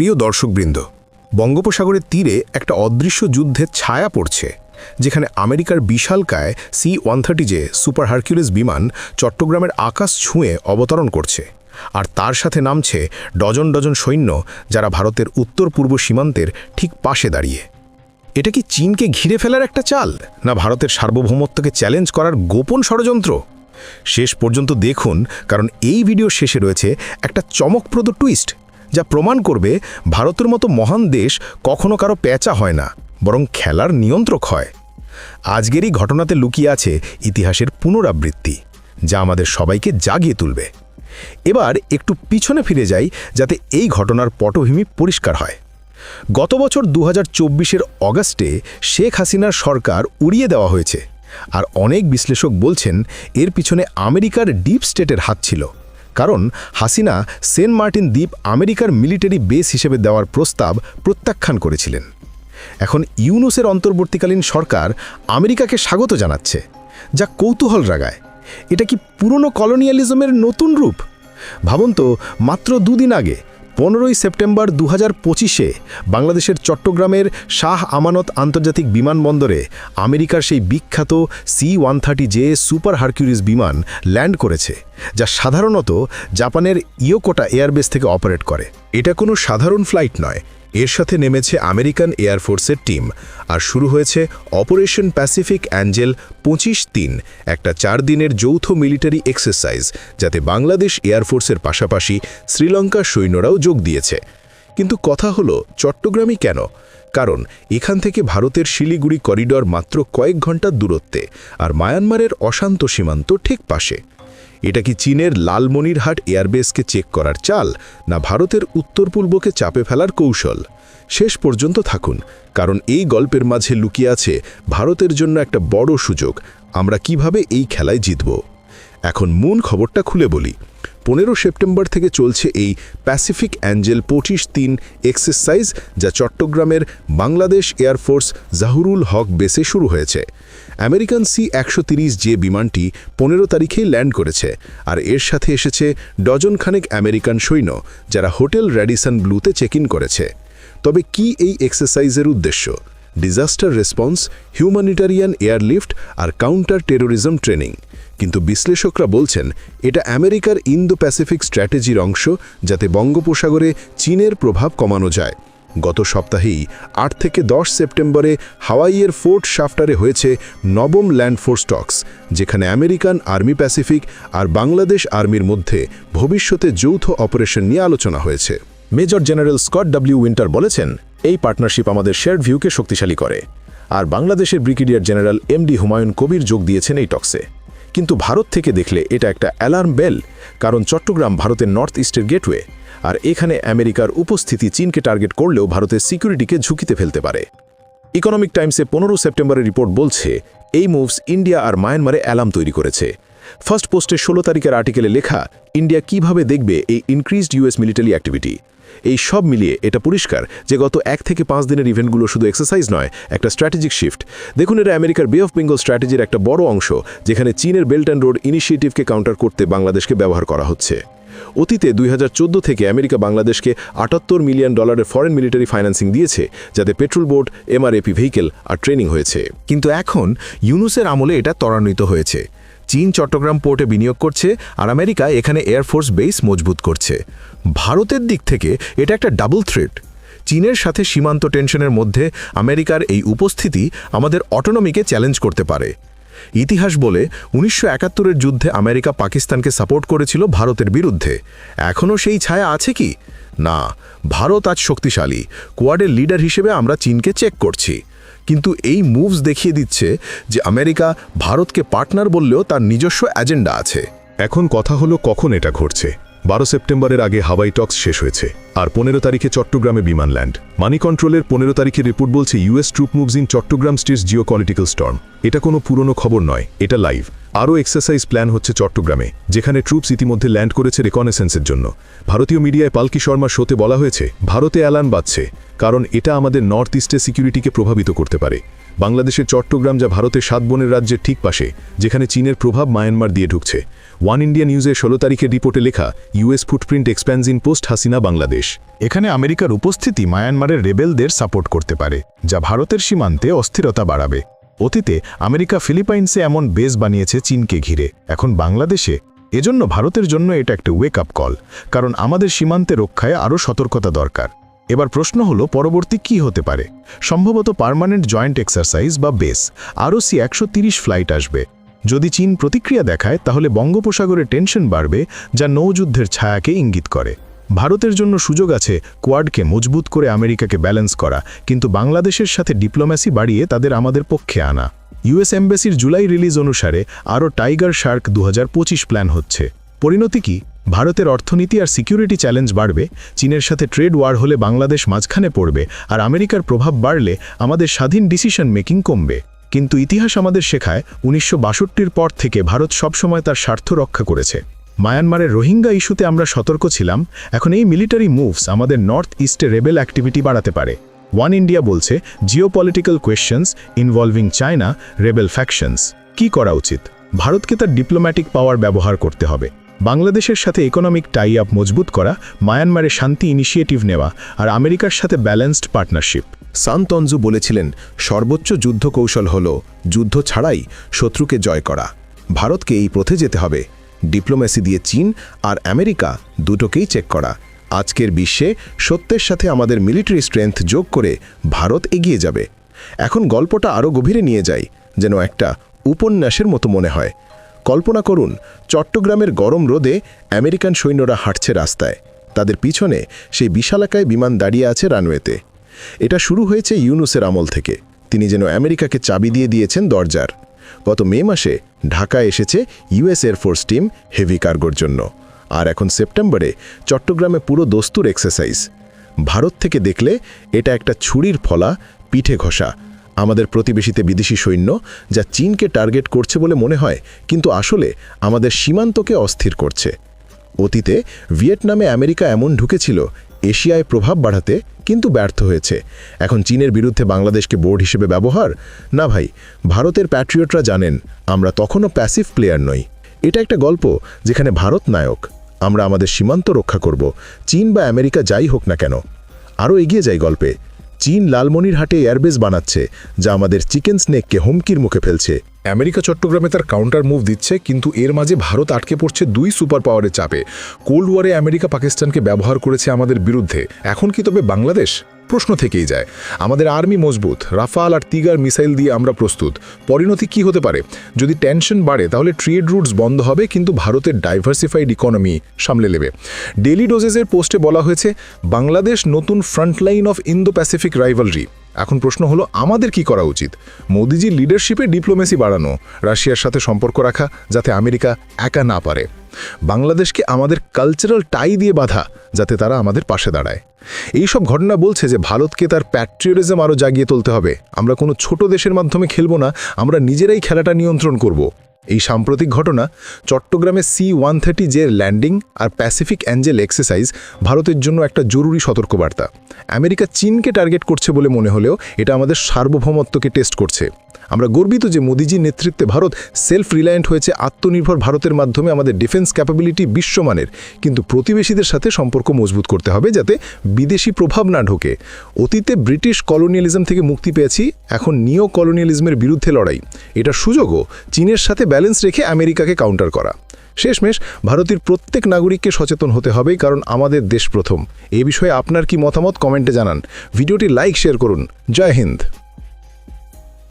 প্রিয় দর্শকবৃন্দ, বঙ্গোপসাগরের তীরে একটা অদৃশ্য যুদ্ধের ছায়া পড়ছে, যেখানে আমেরিকার বিশালকায় C one thirty J super Hercules বিমান চট্টগ্রামের আকাশ ছুঁয়ে অবতরণ করছে, আর তার সাথে নামছে ডজন ডজন সৈন্য যারা ভারতের উত্তর পূর্ব সীমান্তের ঠিক পাশে দাঁড়িয়ে। এটা কি চীনকে ঘিরে ফেলার একটা চাল, না ভারতের সার্বভৌমত্বকে চ্যালেঞ্জ করার গোপন ষড়যন্ত্র? শেষ পর্যন্ত দেখুন, কারণ এই ভিডিও শেষে রয়েছে একটা চমকপ্রদ টুইস্ট যা প্রমাণ করবে ভারতের মতো মহান দেশ কখনো কারও পেঁচা হয় না, বরং খেলার নিয়ন্ত্রক হয়। আজকেরই ঘটনাতে লুকিয়ে আছে ইতিহাসের পুনরাবৃত্তি, যা আমাদের সবাইকে জাগিয়ে তুলবে। এবার একটু পিছনে ফিরে যাই, যাতে এই ঘটনার পটভূমি পরিষ্কার হয়। গত বছর দু হাজার অগাস্টে শেখ হাসিনার সরকার উড়িয়ে দেওয়া হয়েছে, আর অনেক বিশ্লেষক বলছেন এর পিছনে আমেরিকার ডিপ স্টেটের হাত ছিল। কারণ হাসিনা সেন্ট মার্টিন দ্বীপ আমেরিকার মিলিটারি বেস হিসেবে দেওয়ার প্রস্তাব প্রত্যাখ্যান করেছিলেন। এখন ইউনুসের অন্তর্বর্তীকালীন সরকার আমেরিকাকে স্বাগত জানাচ্ছে, যা কৌতূহল রাগায়। এটা কি পুরনো কলোনিয়ালিজমের নতুন রূপ? ভাবন্ত মাত্র দুদিন আগে পনেরোই সেপ্টেম্বর দু পঁচিশে বাংলাদেশের চট্টগ্রামের শাহ আমানত আন্তর্জাতিক বিমানবন্দরে আমেরিকার সেই বিখ্যাত C one thirty J super Hercules বিমান ল্যান্ড করেছে, যা সাধারণত জাপানের ইয়োকোটা এয়ারবেস থেকে অপারেট করে। এটা কোনো সাধারণ ফ্লাইট নয় এর সাথে নেমেছে আমেরিকান এয়ারফোর্সের টিম। আর শুরু হয়েছে অপারেশন প্যাসিফিক অ্যাঞ্জেল পঁচিশ তিন, একটা চার দিনের যৌথ মিলিটারি এক্সারসাইজ, যাতে বাংলাদেশ এয়ারফোর্সের পাশাপাশি শ্রীলঙ্কার সৈন্যরাও যোগ দিয়েছে। কিন্তু কথা হলো, চট্টগ্রামই কেন? কারণ এখান থেকে ভারতের শিলিগুড়ি করিডর মাত্র কয়েক ঘণ্টার দূরত্বে, আর মায়ানমারের অশান্ত সীমান্ত ঠিক পাশে। এটা কি চীনের লালমনিরহাট এয়ারবেসকে চেক করার চাল, না ভারতের উত্তর পূর্বকে চাপে ফেলার কৌশল? শেষ পর্যন্ত থাকুন, কারণ এই গল্পের মাঝে লুকিয়ে আছে ভারতের জন্য একটা বড় সুযোগ, আমরা কীভাবে এই খেলায় জিতব? এখন মূল খবরটা খুলে বলি। পনেরো সেপ্টেম্বর থেকে চলছে এই প্যাসিফিক অ্যাঞ্জেল পঁচিশ তিন এক্সারসাইজ যা চট্টগ্রামের বাংলাদেশ এয়ারফোর্স জাহুরুল হক বেসে শুরু হয়েছে। আমেরিকান সি একশো তিরিশ যে বিমানটি পনেরো তারিখেই ল্যান্ড করেছে, আর এর সাথে এসেছে ডজনখানেক আমেরিকান সৈন্য, যারা হোটেল র্যাডিসন ব্লুতে চেক ইন করেছে। তবে কি এই এক্সারসাইজের উদ্দেশ্য? ডিজাস্টার রেসপন্স হিউম্যানিটারিয়ান এয়ারলিফট আর কাউন্টার টেরোরিজম ট্রেনিং কিন্তু বিশ্লেষকরা বলছেন, এটা আমেরিকার ইন্দো প্যাসিফিক স্ট্র্যাটেজির অংশ যাতে বঙ্গোপসাগরে চীনের প্রভাব কমানো যায়। গত সপ্তাহেই আট থেকে দশ সেপ্টেম্বরে হাওয়াইয়ের ফোর্ট শাফটারে হয়েছে নবম ল্যান্ড ফোর্স টক্স, যেখানে আমেরিকান আর্মি প্যাসিফিক আর বাংলাদেশ আর্মির মধ্যে ভবিষ্যতে যৌথ অপারেশন নিয়ে আলোচনা হয়েছে। Major general Scott W Winter বলেছেন, এই পার্টনারশিপ আমাদের শেয়ার ভিউকে শক্তিশালী করে। আর বাংলাদেশের brigadier general MD Humayun Kabir যোগ দিয়েছেন এই টক্সে। কিন্তু ভারত থেকে দেখলে এটা একটা অ্যালার্ম বেল, কারণ চট্টগ্রাম ভারতের নর্থ ইস্টের গেটওয়ে, আর এখানে আমেরিকার উপস্থিতি চীনকে টার্গেট করলেও ভারতের সিকিউরিটিকে ঝুঁকিতে ফেলতে পারে। ইকোনমিক টাইমসে পনেরো সেপ্টেম্বরের রিপোর্ট বলছে, এই মুভস ইন্ডিয়া আর মায়ানমারে অ্যালার্ম তৈরি করেছে। ফার্স্ট পোস্টের ষোলো তারিখের আর্টিকেলে লেখা, ইন্ডিয়া কীভাবে দেখবে এই ইনক্রিজড ইউএস মিলিটারি অ্যাক্টিভিটি এই সব মিলিয়ে এটা পরিষ্কার যে গত এক থেকে পাঁচ দিনের ইভেন্টগুলো শুধু এক্সারসাইজ নয়, একটা স্ট্র্যাটেজিক শিফট। দেখুন এটা আমেরিকার বে অফ বেঙ্গল স্ট্র্যাটেজির একটা বড় অংশ, যেখানে চীনের বেল্ট অ্যান্ড রোড ইনিশিয়েটিভকে কাউন্টার করতে বাংলাদেশকে ব্যবহার করা হচ্ছে। অতীতে দুই হাজার চোদ্দ থেকে আমেরিকা বাংলাদেশকে আটাত্তর মিলিয়ন ডলারের ফরেন মিলিটারি ফাইন্যান্সিং দিয়েছে, যাতে পেট্রোল বোট এমআরএপি ভেহিকেল আর ট্রেনিং হয়েছে। কিন্তু এখন ইউনুসের আমলে এটা ত্বরান্বিত হয়েছে। চীন চট্টগ্রাম পোর্টে বিনিয়োগ করছে আর আমেরিকা এখানে এয়ারফোর্স বেস মজবুত করছে। ভারতের দিক থেকে এটা একটা ডাবল থ্রেট চীনের সাথে সীমান্ত টেনশনের মধ্যে আমেরিকার এই উপস্থিতি আমাদের অটোনমিকে চ্যালেঞ্জ করতে পারে। ইতিহাস বলে উনিশশো একাত্তরের যুদ্ধে আমেরিকা পাকিস্তানকে সাপোর্ট করেছিল ভারতের বিরুদ্ধে। এখনও সেই ছায়া আছে কি? না, ভারত আজ শক্তিশালী। কোয়াডের লিডার হিসেবে আমরা চীনকে চেক করছি। কিন্তু এই মুভস দেখিয়ে দিচ্ছে যে আমেরিকা ভারতকে পার্টনার বললেও তার নিজস্ব অ্যাজেন্ডা আছে। এখন কথা হলো কখন এটা ঘটছে। বারো সেপ্টেম্বরের আগে হাওয়াই টক্স শেষ হয়েছে, আর পনেরো তারিখে চট্টগ্রামে বিমান ল্যান্ড। মানি কন্ট্রোলের পনেরো তারিখের রিপোর্ট বলছে US troop moves in Chattogram states geo storm. এটা কোনো পুরনো খবর নয়, এটা লাইভ আরও এক্সারসাইজ প্ল্যান হচ্ছে চট্টগ্রামে, যেখানে ট্রুপস ইতিমধ্যে ল্যান্ড করেছে রেকনেসেন্সের জন্য। ভারতীয় মিডিয়ায় পালকি শর্মা শোতে বলা হয়েছে, ভারতে অ্যালান বাজছে, কারণ এটা আমাদের নর্থ ইস্টে সিকিউরিটিকে প্রভাবিত করতে পারে। বাংলাদেশের চট্টগ্রাম যা ভারতের সাত বনের রাজ্যের ঠিক পাশে, যেখানে চীনের প্রভাব মায়ানমার দিয়ে ঢুকছে। ওয়ান ইন্ডিয়া নিউজের ষোলো তারিখের রিপোর্টে লেখা, US footprint expands in post Hasina, Bangladesh. এখানে আমেরিকার উপস্থিতি মায়ানমারের রেবেলদের সাপোর্ট করতে পারে, যা ভারতের সীমান্তে অস্থিরতা বাড়াবে। অতীতে আমেরিকা ফিলিপাইন্সে এমন বেস বানিয়েছে চীনকে ঘিরে। এখন বাংলাদেশে? এজন্য ভারতের জন্য এটা একটা ওয়েক আপ কল কারণ আমাদের সীমান্তে রক্ষায় আরও সতর্কতা দরকার। এবার প্রশ্ন হলো, পরবর্তী কি হতে পারে? সম্ভবত পার্মানেন্ট জয়েন্ট এক্সারসাইজ বা বেস, আরও সি একশো ফ্লাইট আসবে। যদি চীন প্রতিক্রিয়া দেখায়, তাহলে বঙ্গোপসাগরে টেনশন বাড়বে, যা নৌযুদ্ধের ছায়াকে ইঙ্গিত করে। ভারতের জন্য সুযোগ আছে কোয়াডকে মজবুত করে আমেরিকাকে ব্যালেন্স করা, কিন্তু বাংলাদেশের সাথে ডিপ্লোম্যাসি বাড়িয়ে তাদের আমাদের পক্ষে আনা। ইউএস এম্বাসির জুলাই রিলিজ অনুসারে আরও টাইগার শার্ক দু হাজার পঁচিশ প্ল্যান হচ্ছে। পরিণতি কি? ভারতের অর্থনীতি আর সিকিউরিটি চ্যালেঞ্জ বাড়বে, চীনের সাথে ট্রেড ওয়ার হলে বাংলাদেশ মাঝখানে পড়বে, আর আমেরিকার প্রভাব বাড়লে আমাদের স্বাধীন ডিসিশন মেকিং কমবে। কিন্তু ইতিহাস আমাদের শেখায়, উনিশশো পর থেকে ভারত সবসময় তার স্বার্থ রক্ষা করেছে। মায়ানমারের রোহিঙ্গা ইস্যুতে আমরা সতর্ক ছিলাম। এখন এই মিলিটারি মুভস আমাদের নর্থ ইস্টে রেবেল অ্যাক্টিভিটি বাড়াতে পারে। ওয়ান ইন্ডিয়া বলছে, geopolitical questions involving China, rebel factions. কি করা উচিত? ভারতকে তার ডিপ্লোম্যাটিক পাওয়ার ব্যবহার করতে হবে। বাংলাদেশের সাথে ইকোনমিক টাই আপ মজবুত করা মায়ানমারে শান্তি ইনিশিয়েটিভ নেওয়া আর আমেরিকার সাথে ব্যালেন্সড পার্টনারশিপ। সান্তঞ্জু বলেছিলেন, সর্বোচ্চ যুদ্ধ কৌশল হল, যুদ্ধ ছাড়াই শত্রুকে জয় করা। ভারতকে এই পথে যেতে হবে। ডিপ্লোম্যাসি দিয়ে চীন আর আমেরিকা দুটোকেই চেক করা। আজকের বিশ্বে সত্যের সাথে আমাদের মিলিটারি স্ট্রেংথ যোগ করে ভারত এগিয়ে যাবে। এখন গল্পটা আরও গভীরে নিয়ে যাই, যেন একটা উপন্যাসের মতো মনে হয়। কল্পনা করুন, চট্টগ্রামের গরম রোদে আমেরিকান সৈন্যরা হাঁটছে রাস্তায়। তাদের পিছনে সেই বিশালাকায় বিমান দাঁড়িয়ে আছে রানওয়েতে। এটা শুরু হয়েছে ইউনুসের আমল থেকে। তিনি যেন আমেরিকাকে চাবি দিয়ে দিয়েছেন দরজার। গত মে মাসে ঢাকা এসেছে US air force team heavy কার্গোর জন্য। আর এখন সেপ্টেম্বরে চট্টগ্রামে পুরো দস্তুর এক্সারসাইজ। ভারত থেকে দেখলে এটা একটা ছুরির ফলা, পিঠে ঘষা। আমাদের প্রতিবেশীতে বিদেশি সৈন্য যা চীনকে টার্গেট করছে বলে মনে হয়, কিন্তু আসলে আমাদের সীমান্তকে অস্থির করছে। অতীতে ভিয়েতনামে আমেরিকা এমন ঢুকেছিল এশিয়ায় প্রভাব বাড়াতে কিন্তু ব্যর্থ হয়েছে। এখন চীনের বিরুদ্ধে বাংলাদেশকে বোর্ড হিসেবে ব্যবহার? না ভাই, ভারতের প্যাট্রিয়টরা জানেন, আমরা তখনও প্যাসিভ প্লেয়ার নই। এটা একটা গল্প যেখানে ভারত নায়ক, আমরা আমাদের সীমান্ত রক্ষা করব, চীন বা আমেরিকা যাই হোক না কেন। আরও এগিয়ে যাই গল্পে, চীন লালমনিরহাটে এয়ারবেস বানাচ্ছে, যা আমাদের চিকেন স্নেককে হুমকির মুখে ফেলছে। আমেরিকা চট্টগ্রামে তার কাউন্টার মুভ দিচ্ছে, কিন্তু এর মাঝে ভারত আটকে পড়ছে দুই সুপার পাওয়ারের চাপে। কোল্ড ওয়ারে আমেরিকা পাকিস্তানকে ব্যবহার করেছে আমাদের বিরুদ্ধে। এখন কি তবে বাংলাদেশ? প্রশ্ন থেকেই যায়। আমাদের আর্মি মজবুত, রাফাল আর তিগার মিসাইল দিয়ে আমরা প্রস্তুত। পরিণতি কি হতে পারে? যদি টেনশন বাড়ে, তাহলে ট্রেড রুটস বন্ধ হবে, কিন্তু ভারতের ডাইভার্সিফাইড ইকোনমি সামলে নেবে। ডেলি ডোজেসের পোস্টে বলা হয়েছে, বাংলাদেশ নতুন frontline of Indo Pacific rivalry এখন প্রশ্ন হলো, আমাদের কি করা উচিত? মোদিজির লিডারশিপে ডিপ্লোমেসি বাড়ানো, রাশিয়ার সাথে সম্পর্ক রাখা, যাতে আমেরিকা একা না পারে। বাংলাদেশকে আমাদের কালচারাল টাই দিয়ে বাধা, যাতে তারা আমাদের পাশে দাঁড়ায়। এইসব ঘটনা বলছে যে, ভারতকে তার প্যাট্রিয়টিজম আরও জাগিয়ে তুলতে হবে। আমরা কোনো ছোট দেশের মাধ্যমে খেলব না, আমরা নিজেরাই খেলাটা নিয়ন্ত্রণ করব। এই সাম্প্রতিক ঘটনা চট্টগ্রামে সি ওয়ান থার্টি জের ল্যান্ডিং আর প্যাসিফিক অ্যাঞ্জেল এক্সারসাইজ ভারতের জন্য একটা জরুরি সতর্কবার্তা। আমেরিকা চীনকে টার্গেট করছে বলে মনে হলেও এটা আমাদের সার্বভৌমত্বকে টেস্ট করছে। আমরা গর্বিত যে মোদিজির নেতৃত্বে ভারত সেলফ রিলায়েন্ট হয়েছে, আত্মনির্ভর ভারতের মাধ্যমে আমাদের ডিফেন্স ক্যাপাবিলিটি বিশ্বমানের। কিন্তু প্রতিবেশীদের সাথে সম্পর্ক মজবুত করতে হবে যাতে বিদেশি প্রভাব না ঢোকে। অতীতে ব্রিটিশ কলোনিয়ালিজম থেকে মুক্তি পেয়েছি, এখন নিও কলোনিয়ালিজমের বিরুদ্ধে লড়াই। এটা সুযোগও চীনের সাথে ব্যালেন্স রেখে আমেরিকাকে কাউন্টার করা। শেষমেশ ভারতের প্রত্যেক নাগরিককে সচেতন হতে হবে, কারণ আমাদের দেশ প্রথম। এ বিষয়ে আপনার কি মতামত কমেন্টে জানান। ভিডিওটি লাইক শেয়ার করুন। জয় হিন্দ।